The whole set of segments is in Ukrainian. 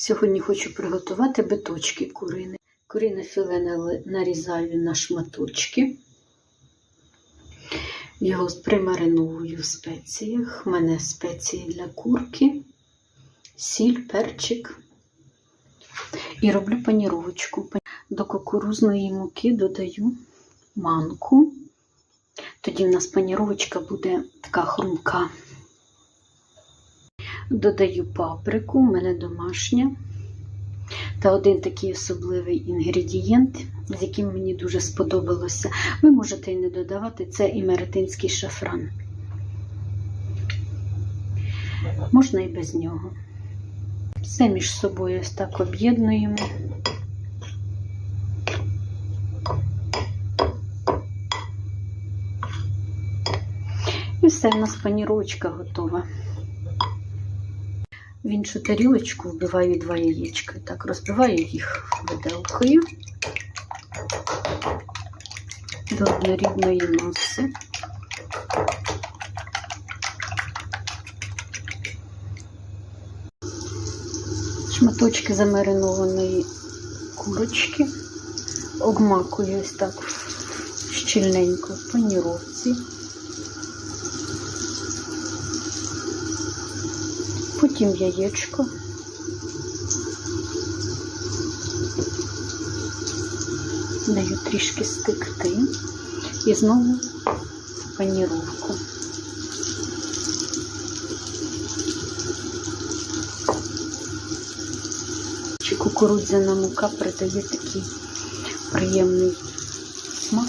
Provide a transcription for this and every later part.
Сьогодні хочу приготувати биточки курини. Курине філе нарізаю на шматочки. Його примариновую в спеціях. У мене спеції для курки, сіль, перчик. І роблю паніровочку. До кукурузної муки додаю манку. Тоді в нас паніровочка буде така хрумка. Додаю паприку, у мене домашня. Та один такий особливий інгредієнт, з яким мені дуже сподобалося. Ви можете і не додавати, це імеретинський шафран. Можна і без нього. Все між собою ось так об'єднуємо. І все, у нас панірочка готова. В іншу тарілочку вбиваю два яєчка. Так, розбиваю їх виделкою до однорідної маси. Шматочки замаринованої курочки обмакую ось так щільненько в паніровці. Потім яєчко. Даю трішки стекти і знову паніровку. Чи кукурудзяна мука придає такий приємний смак.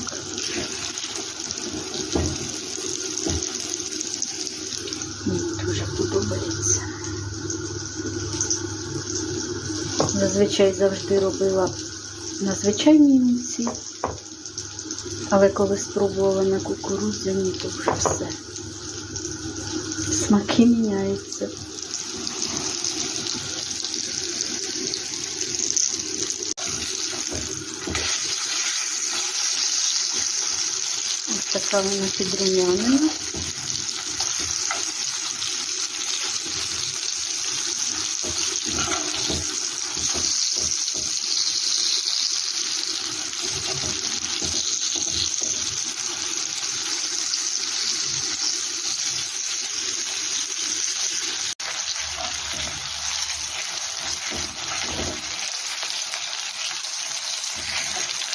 Мені дуже подобається. Зазвичай завжди робила на звичайній муці, але коли спробувала на кукурудзяні, то вже все. Смаки міняються. Ось така вона підрумянена.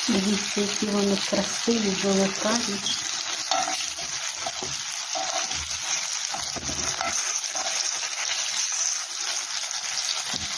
Дивіться, які вони красиві, золотаві.